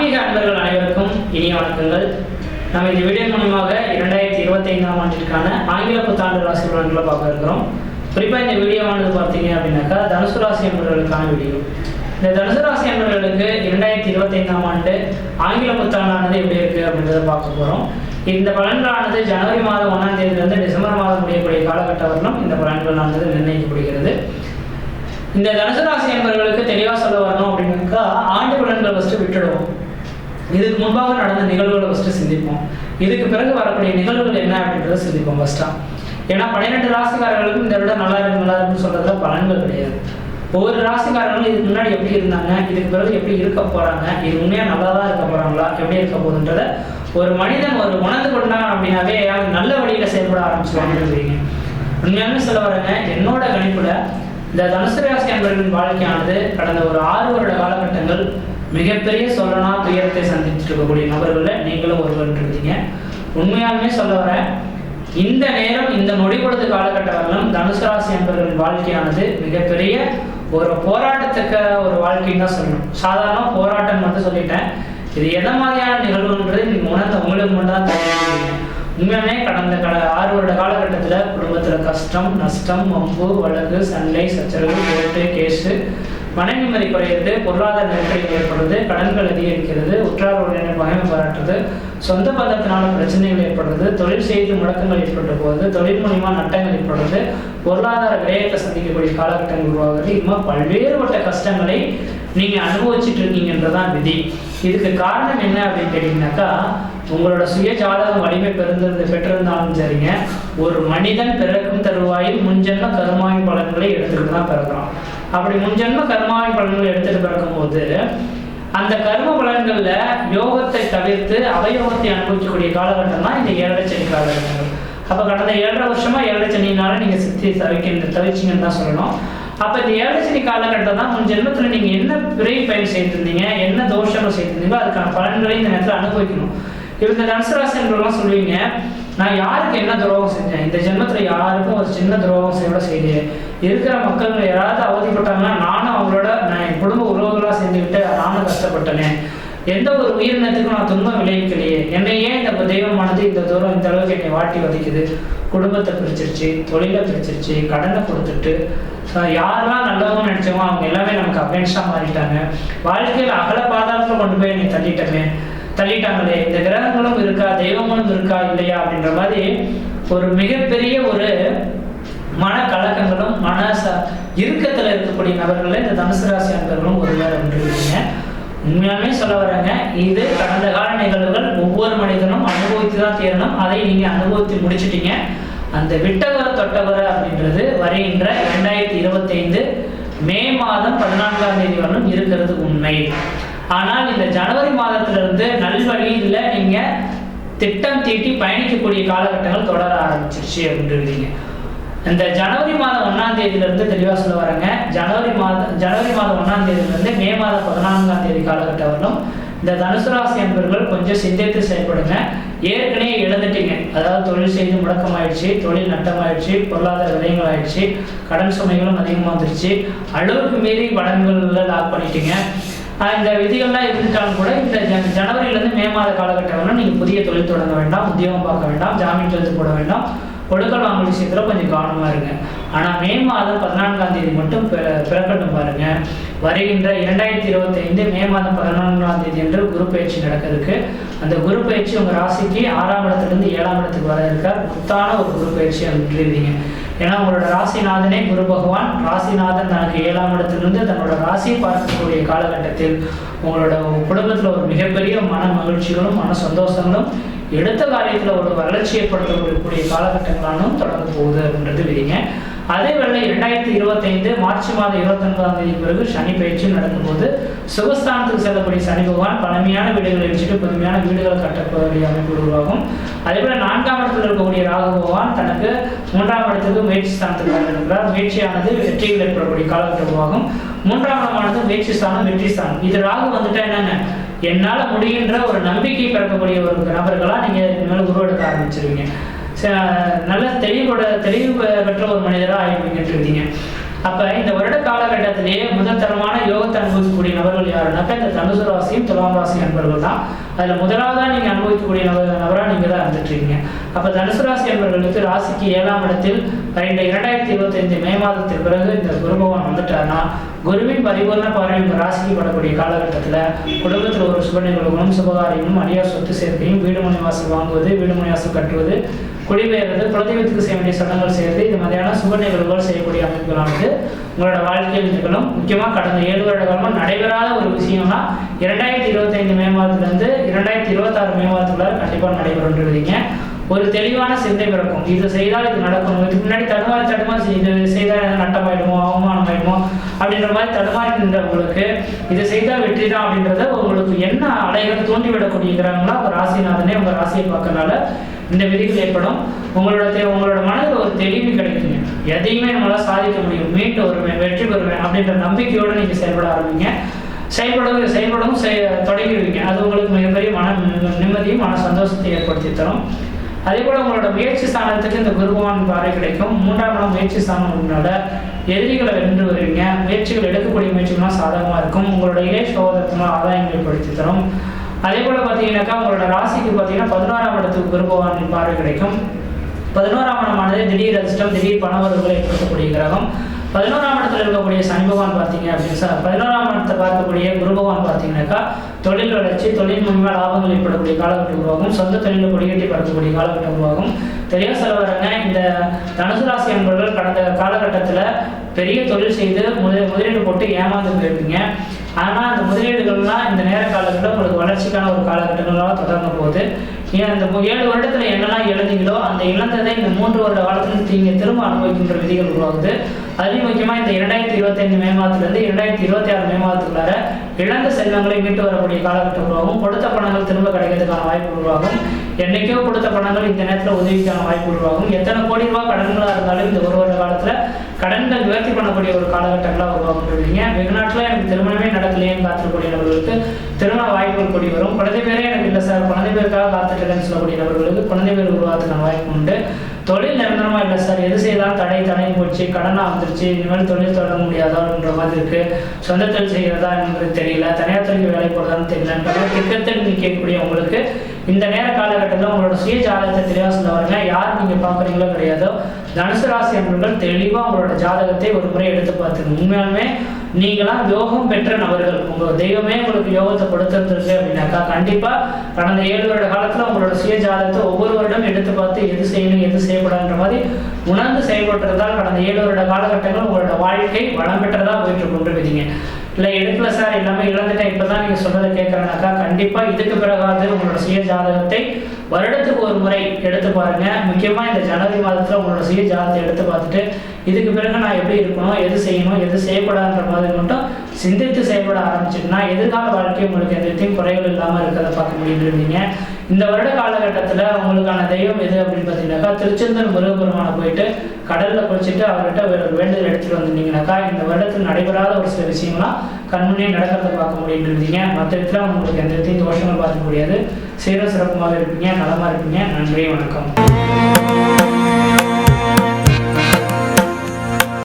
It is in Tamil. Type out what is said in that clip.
ஆன்மீக அன்பர்கள் அனைவருக்கும் இனிய வணக்கங்கள். நம்ம இந்த வீடியோ மூலமாக இரண்டாயிரத்தி இருபத்தி ஐந்தாம் ஆண்டிற்கான ஆங்கில புத்தாண்டு ராசி பலன்களை பார்க்க இருக்கிறோம். குறிப்பாக இந்த வீடியோவானது பார்த்தீங்க அப்படின்னாக்கா தனுசு ராசி அன்பர்களுக்கான வீடியோ. இந்த தனுசு ராசி அன்பர்களுக்கு இரண்டாயிரத்தி இருபத்தி ஐந்தாம் ஆண்டு ஆங்கில புத்தாண்டானது எப்படி இருக்கு அப்படின்றத பார்க்க போகிறோம் இந்த பலன்களானது ஜனவரி மாதம் ஒன்றாம் தேதியிலிருந்து டிசம்பர் மாதம் முடியக்கூடிய காலகட்டம் வரலும் இந்த பலன்களானது நிர்ணயிக்கப்படுகிறது. இந்த தனுசு ராசி என்பவர்களுக்கு தெளிவா சொல்ல வரணும் அப்படின்னாக்கா ஆண்டு பலன்கள் ஃபஸ்ட்டு விட்டுடுவோம். இதுக்கு முன்பாக நடந்த நிகழ்வுகளை ஃபஸ்ட்டு சிந்திப்போம். இதுக்கு பிறகு வரக்கூடிய நிகழ்வுகள் என்ன அப்படின்றத சிந்திப்போம் ஃபஸ்ட்டாக ஏன்னா பன்னிரெண்டு ராசிக்காரர்களுக்கும் இந்த விட நல்லா இருக்கு நல்லா இருக்குன்னு சொல்றதுல பலன்கள் கிடையாது. ஒவ்வொரு ராசிக்காரங்களும் இதுக்கு முன்னாடி எப்படி இருந்தாங்க இதுக்கு பிறகு எப்படி இருக்க போறாங்க இது உண்மையாக நல்லா தான் இருக்க போறாங்களா எப்படி இருக்க போகுதுன்றத ஒரு மனிதன் ஒரு உணர்ந்து கொண்டான் அப்படின்னாவே நல்ல வழியில செயல்பட ஆரம்பிச்சுவாங்க உண்மையாலுமே சொல்ல வரேங்க என்னோட கணிப்புல இந்த தனுசு ராசி அன்பர்களின் வாழ்க்கையானது கடந்த ஒரு ஆறு வருட காலகட்டங்கள் மிகப்பெரிய சொல்லனா துயரத்தை சந்திச்சுட்டு இருக்கக்கூடிய நபர்களில் நீங்களும் ஒருவர் இருக்கீங்க உண்மையாலுமே சொல்ல வரேன் இந்த நேரம் இந்த நொடி பொழுது காலகட்ட தனுசு ராசி என்பவர்களின் வாழ்க்கையானது மிகப்பெரிய ஒரு போராட்டத்துக்கு ஒரு வாழ்க்கைன்னு தான் சொல்லணும். சாதாரண போராட்டம் மட்டும் சொல்லிட்டேன். இது எந்த மாதிரியான நிகழ்வுன்றது நீங்க உணர்ந்த உங்களுக்கு மட்டும் தான் தெரியும் உண்மையானே கடந்த கால ஆறு வருட காலகட்டத்தில் குடும்பத்தில் கஷ்டம் நஷ்டம் வம்பு வழக்கு சண்டை சச்சரவு கேட்டு கேஸு மன குறையிறது பொருளாதார நெருக்கடி ஏற்படுறது கடன்கள் அதிகரிக்கிறது உற்றார் உடனே பகைமை பாராட்டுறது சொந்த பந்தத்தினால பிரச்சனைகள் ஏற்படுறது தொழில் செய்து முடக்கங்கள் ஏற்பட்டு போகுது தொழில் மூலியமாக நட்டங்கள் ஏற்படுறது பொருளாதார விரயத்தை சந்திக்கக்கூடிய காலகட்டங்கள் உருவாகுது இது மாதிரி பல்வேறுபட்ட கஷ்டங்களை நீங்கள் அனுபவிச்சுட்டு இருக்கீங்கன்றதான் விதி. இதுக்கு காரணம் என்ன அப்படின்னு கேட்டீங்கன்னாக்கா உங்களோட சுய ஜாதகம் வலிமை பெருந்திருந்து பெற்றிருந்தாலும் சரிங்க ஒரு மனிதன் பிறக்கும் தருவாயில் முன்ஜென்ம கருமாயின் பலன்களை எடுத்துட்டு தான் பிறக்கிறான். அப்படி முன்ஜென்ம கர்மாவின் பலன்களை எடுத்துட்டு பிறக்கும் போது அந்த கர்ம பலன்கள்ல யோகத்தை தவிர்த்து அவயோகத்தை அனுபவிக்கக்கூடிய காலகட்டம் தான் இந்த ஏழரை சனி காலகட்டங்கள் அப்ப கடந்த ஏழரை வருஷமா ஏழரை சனினால நீங்க சித்தி தவிக்கின்ற தவிச்சிங்கன்னு தான் சொல்லணும். அப்ப இந்த ஏழரை சனி காலகட்டம் தான் உன் ஜென்மத்துல நீங்க என்ன பிறை பயன் செய்திருந்தீங்க என்ன தோஷங்கள் செய்திருந்தீங்களோ அதுக்கான பலன்களை இந்த நேரத்துல அனுபவிக்கணும். இவங்க தனுசராசன்கள்லாம் சொல்லுவீங்க நான் யாருக்கு என்ன துரோகம் செஞ்சேன்? இந்த ஜென்மத்துல யாருக்கும் ஒரு சின்ன துரோகம் செய்யோட செய்து இருக்கிற மக்கள் யாராவது அவதிப்பட்டாங்கன்னா நானும் அவங்களோட நான் என் குடும்ப உறவுகளாக செஞ்சுக்கிட்டு நானும் கஷ்டப்பட்டனே. எந்த ஒரு உயிரினத்துக்கும் நான் துன்பம் விளைவிக்கலையே. என்னை ஏன் இந்த தெய்வமானது இந்த தூரம் இந்த அளவுக்கு என்னை வாட்டி வதைக்குது? குடும்பத்தை பிரிச்சிருச்சு தொழிலை பிரிச்சிருச்சு கடனை கொடுத்துட்டு. அஹ் யாரெல்லாம் நல்லவங்க நினைச்சோமோ அவங்க எல்லாமே நமக்கு அகேன்ஸ்டா மாறிட்டாங்க. வாழ்க்கையில் அகல பாதாரத்தில் கொண்டு போய் என்னை தள்ளிட்டேன் தள்ளிட்டாங்களே இந்த கிரகங்களும் இருக்கா தெய்வங்களும் இருக்கா இல்லையா அப்படின்ற மாதிரி ஒரு மிகப்பெரிய ஒரு மன கலக்கங்களும் மன ச இறுக்கத்துல இருக்கக்கூடிய நபர்களை இந்த தனுசு ராசி அன்பர்களும் ஒருவர் உண்மையாலுமே சொல்ல வராங்க இது கடந்த கால நிகழ்வுகள் ஒவ்வொரு மனிதனும் அனுபவித்து தான் தேரணும். அதை நீங்க அனுபவித்து முடிச்சிட்டீங்க. அந்த விட்டவர தொட்டவர அப்படின்றது வருகின்ற இரண்டாயிரத்தி இருபத்தி ஐந்து மே மாதம் பதினான்காம் தேதி வரலும் இருக்கிறது உண்மை. ஆனால் இந்த ஜனவரி மாதத்திலிருந்து நல்வழியில் நீங்க திட்டம் தீட்டி பயணிக்கக்கூடிய காலகட்டங்கள் தொடர ஆரம்பிச்சிருச்சு அப்படின்றீங்க இந்த ஜனவரி மாதம் ஒன்றாம் தேதியிலிருந்து தெளிவாக சொல்ல வரேங்க. ஜனவரி மாதம் ஜனவரி மாதம் ஒன்றாம் தேதியிலிருந்து மே மாதம் பதினான்காம் தேதி காலகட்டம் வரலும் இந்த தனுசு ராசி என்பர்கள் கொஞ்சம் சிந்தித்து செயல்படுங்க. ஏற்கனவே இழந்துட்டீங்க. அதாவது தொழில் செய்து முடக்கமாயிடுச்சு தொழில் நட்டமாயிடுச்சு பொருளாதார விலைகள் ஆயிடுச்சு கடன் சுமைகளும் அதிகமாக வந்துருச்சு அளவுக்கு மீறி வடங்களில் லாக் பண்ணிட்டீங்க. இந்த விதிகள்லாம் இருந்துட்டாலும் கூட இந்த ஜனவரியிலேருந்து மே மாத காலகட்டம் நீங்கள் புதிய தொழில் தொடங்க வேண்டாம் உத்தியோகம் பார்க்க வேண்டாம் ஜாமீன் எழுத்து போட வேண்டாம். கொடுக்கல் வாங்கல் விஷயத்தில் கொஞ்சம் கவனமாக இருங்க. ஆனால் மே மாதம் பதினான்காம் தேதி மட்டும் பிற- பிறக்கட்டும் பாருங்க. வருகின்ற இரண்டாயிரத்தி இருபத்தைந்து மே மாதம் பதினான்காம் தேதி என்று குரு பயிற்சி நடக்க இருக்கு அந்த குரு பயிற்சி உங்கள் ராசிக்கு ஆறாம் இடத்துலேருந்து ஏழாம் இடத்துக்கு வர இருக்கார் முத்தான ஒரு குரு பயிற்சி அப்படின்றீங்க ஏன்னா உங்களோட ராசிநாதனே குரு பகவான். ராசிநாதன் தனக்கு ஏழாம் இடத்திலிருந்து தன்னோட ராசியை பார்க்கக்கூடிய காலகட்டத்தில் உங்களோட குடும்பத்தில் ஒரு மிகப்பெரிய மன மகிழ்ச்சிகளும் மன சந்தோஷங்களும் எடுத்த காரியத்தில் ஒரு வளர்ச்சி ஏற்படுத்தக்கூடிய காலகட்டங்களானும் தொடங்க போகுது அப்படின்றது விதிங்க. அதே வேளை இரண்டாயிரத்தி இருபத்தைந்து மார்ச் மாதம் இருபத்தி ஒன்பதாம் தேதி பிறகு சனி பயிற்சி நடக்கும்போது சுகஸ்தானத்துக்கு செல்லக்கூடிய சனி பகவான் பழமையான வீடுகளை வச்சுட்டு புதுமையான வீடுகளை கட்டக்கூடிய அமைப்பு உருவாகும். அதே போல நான்காம் இடத்தில் இருக்கக்கூடிய ராகு பகவான் தனக்கு மூன்றாம் இடத்துக்கு முயற்சி ஸ்தானத்துக்கு வந்திருக்கிறார். முயற்சியானது வெற்றியில் ஏற்படக்கூடிய காலகட்டம் உருவாகும். மூன்றாம் இடமானது முயற்சி ஸ்தானம் வெற்றி ஸ்தானம். இது ராகு வந்துட்டா என்னங்க? என்னால் முடிகின்ற ஒரு நம்பிக்கை பிறக்கக்கூடிய ஒரு நபர்களா நீங்க மேலே உருவெடுக்க ஆரம்பிச்சிருவீங்க. நல்ல தெளிவோட தெளிவு பெற்ற ஒரு மனிதராக ஆகிட்டு இருக்கீங்க அப்ப இந்த வருட காலகட்டத்திலேயே முதல்தரமான யோகத்தை அனுபவிக்கக்கூடிய நபர்கள் யாருன்னாக்கா இந்த தனுசு ராசியும் துலாம் ராசி நண்பர்கள் தான். அதுல முதலாவதா நீங்க அனுபவிக்கக்கூடிய நபர் நபரா நீங்க தான் இருந்துட்டு இருக்கீங்க. அப்ப தனுசு ராசி என்பவர்களுக்கு ராசிக்கு ஏழாம் இடத்தில் இந்த இரண்டாயிரத்தி இருபத்தைந்து மே மாதத்திற்கு பிறகு இந்த குரு பகவான் வந்துட்டார்னா குருவின் பரிபூர்ண பார்வை ராசிக்கு படக்கூடிய காலகட்டத்துல குடும்பத்தில் ஒரு சுப நிகழ்வுகளும் சுபகாரியங்களும் அடியார் சொத்து சேர்க்கையும் வீடு மனை வாசல் வாங்குவது வீடு மனை வாசல் கட்டுவது குடிபெயர்வது குலதெய்வத்துக்கு செய்ய வேண்டிய சடங்குகள் செய்வது இது மாதிரியான சுப நிகழ்வுகள் செய்யக்கூடிய அமைப்புகளானது உங்களோட வாழ்க்கையில் நிகழும். முக்கியமாக கடந்த ஏழு வருட காலமாக நடைபெறாத ஒரு விஷயம்னா இரண்டாயிரத்தி இருபத்தைந்து மே மாதத்துலேருந்து இரண்டாயிரத்தி இருபத்தாறு மே மாதத்துக்குள்ள கண்டிப்பாக நடைபெறுன்றீங்க ஒரு தெளிவான சிந்தை பிறக்கும். இது செய்தால் இது நடக்கும் இதுக்கு முன்னாடி தடுமாறி தடுமாறி இது செய்தால் நட்டமாயிடுமோ அவமானமாயிடுமோ அப்படின்ற மாதிரி தடுமாறி நின்றவங்களுக்கு இதை செய்தால் வெற்றி தான் அப்படின்றத உங்களுக்கு என்ன அலைகள் தூண்டிவிடக்கூடிய அவர் ராசிநாதனே உங்க ராசியை பார்க்கறனால இந்த விதிகள் ஏற்படும். உங்களோட உங்களோட மனதில் ஒரு தெளிவு கிடைக்குங்க. எதையுமே நம்மளால சாதிக்க முடியும். மீண்டு வருவேன் வெற்றி பெறுவேன் அப்படின்ற நம்பிக்கையோடு நீங்க செயல்பட ஆரம்பிங்க. செயல்படவும் செயல்படவும் செய- தொடங்கிடுவீங்க. அது உங்களுக்கு மிகப்பெரிய மன நிம்மதியும் மன சந்தோஷத்தை ஏற்படுத்தி தரும். அதே போல உங்களோட முயற்சி ஸ்தானத்துக்கு இந்த குருபவான் பாறை கிடைக்கும். மூன்றாம் இடம் முயற்சி ஸ்தானம்னால எதிரிகளை வென்று வருவீங்க. முயற்சிகள் எடுக்கக்கூடிய முயற்சிகள்லாம் சாதகமா இருக்கும். உங்களோட இளைய சோதரத்தினால் ஆதாயங்கள் ஏற்படுத்தி தரும். அதே போல பார்த்தீங்கன்னாக்கா உங்களோட ராசிக்கு பார்த்தீங்கன்னா பதினோராம் இடத்துக்கு குருபவான் பார்வை கிடைக்கும். பதினோராம் இடமானது திடீர் அதிர்ஷ்டம் திடீர் பணவர்களை ஏற்படுத்தக்கூடிய கிரகம். பதினோராம் இடத்துல இருக்கக்கூடிய சனி பகவான் பார்த்தீங்க அப்படின்னு சார் பதினோராம் பார்க்கக்கூடிய குரு பகவான் பார்த்தீங்கன்னாக்கா தொழில் வளர்ச்சி தொழில் மூலியமாக லாபங்கள் ஏற்படக்கூடிய காலகட்டம் உருவாகும். சொந்த தொழிலில் கொடிகட்டி பறக்கக்கூடிய காலகட்டம் உருவாகும். தெரிய சொல்ல வரங்க இந்த தனுசு ராசி என்பவர்கள் கடந்த காலகட்டத்தில் பெரிய தொழில் செய்து முதல் முதலீடு போட்டு ஏமாந்து போயிருப்பீங்க. ஆனால் அந்த முதலீடுகள்லாம் இந்த நேர காலகட்டம் உங்களுக்கு வளர்ச்சிக்கான ஒரு காலகட்டங்களாக தொடர்ந்து போகுது. ஏன் அந்த ஏழு வருடத்துல என்னெல்லாம் இழந்தீங்களோ அந்த இழந்ததை இந்த மூன்று வருட காலத்தில் நீங்க திரும்ப அனுபவிக்கின்ற விதிகள் உருவாகுது. அதுலயும் முக்கியமா இந்த இரண்டாயிரத்தி இருபத்தைந்து மே மாதத்துல இருந்து இரண்டாயிரத்தி இருபத்தி ஆறு மே மாதத்துக்குள்ளார இழந்த செல்வங்களை மீட்டு வரக்கூடிய காலகட்டம் உருவாகும். கொடுத்த பணங்கள் திரும்ப கிடைக்கிறதுக்கான வாய்ப்பு உருவாகும். என்னைக்கோ கொடுத்த பணங்கள் இந்த நேரத்துல உதவிக்கான வாய்ப்பு உருவாகும். எத்தனை கோடி ரூபாய் கடன்களா இருந்தாலும் இந்த ஒரு வருட காலத்துல கடன்கள் நிவர்த்தி பண்ணக்கூடிய ஒரு காலகட்டங்களா உருவாகுன்றீங்க வெகுநாட்டில் எனக்கு திருமணமே நடக்கலையேன்னு காத்திருக்கக்கூடிய நபர்களுக்கு திருமண வாய்ப்புகள் கூடி வரும். குழந்தை பேரே எனக்கு இல்லை சார். குழந்தை பேருக்காக காத்துட்டு இருக்கேன்னு சொல்லக்கூடிய நபர்களுக்கு குழந்தை பேர் உருவாக்குறதுக்கான வாய்ப்பு உண்டு. தொழில் நிரந்தரமா இல்லை சார். எது செய்தாலும் தடை தடை போச்சு. கடனா வந்துருச்சு. இனிமேல் தொழில் தொடர முடியாதான்ற மாதிரி இருக்கு. சொந்த தொழில் செய்கிறதா என்பது தெரியல. தனியார் துறைக்கு வேலை போடுறதான்னு தெரியலன்ற மாதிரி திட்டத்தில் நிற்கக்கூடிய உங்களுக்கு இந்த நேர காலகட்டத்தில் உங்களோட சுய ஜாதகத்தை தெளிவாக சொல்ல யார் நீங்க பார்க்குறீங்களோ கிடையாதோ தனுசு ராசி அன்பர்கள் தெளிவாக உங்களோட ஜாதகத்தை ஒரு முறை எடுத்து பார்த்துக்கணும். உண்மையாலுமே நீங்களாம் யோகம் பெற்ற நபர்கள். உங்க தெய்வமே உங்களுக்கு யோகத்தை கொடுத்துருக்கு அப்படின்னாக்கா கண்டிப்பா கடந்த ஏழு வருட காலத்துல உங்களோட சுய ஜாதகத்தை ஒவ்வொரு வருடம் எடுத்து பார்த்து எது செய்யணும் எது செய்யக்கூடாதுன்ற மாதிரி உணர்ந்து செயல்பட்டுறதால் கடந்த ஏழு வருட காலகட்டங்கள் உங்களோட வாழ்க்கை வளம் பெற்றதா போயிட்டு கொண்டிருக்கீங்க இல்லை எடுக்கல சார் எல்லாமே இழந்துட்டேன். இப்போ தான் நீங்கள் சொல்றதை கேட்குறேனாக்கா கண்டிப்பாக இதுக்கு பிறகாவது உங்களோட சுய ஜாதகத்தை வருடத்துக்கு ஒரு முறை எடுத்து பாருங்கள் முக்கியமாக இந்த ஜனவரி மாதத்தில் உங்களோட சுய ஜாதகத்தை எடுத்து பார்த்துட்டு இதுக்கு பிறகு நான் எப்படி இருக்கணும் எது செய்யணும் எது செய்யக்கூடாதுன்ற மாதிரி மட்டும் சிந்தித்து செயல்பட ஆரம்பிச்சிட்டுனா எதிர்கால வாழ்க்கை உங்களுக்கு எந்த குறைகள் இல்லாமல் இருக்கிறத பார்க்க முடியுன்றீங்க இந்த வருட காலகட்டத்துல உங்களுக்கான தெய்வம் எது அப்படின்னு பார்த்தீங்கன்னாக்கா திருச்செந்தூர் முருகபெருமானை போயிட்டு கடல்ல குளிச்சுட்டு அவர்கிட்ட ஒரு வேண்டுதல் எடுத்துட்டு வந்திருந்தீங்கன்னாக்கா இந்த வருடத்தில் நடைபெறாத ஒரு சில விஷயங்கள்லாம் கண்முன்னே நடக்கிறத பார்க்க முடியுன்றீங்க மற்ற இடத்துல உங்களுக்கு எந்த இடத்தையும் தோஷங்கள் பார்க்க முடியாது. சீர சிறப்புமாக இருப்பீங்க நலமா இருப்பீங்க. நன்றி வணக்கம்.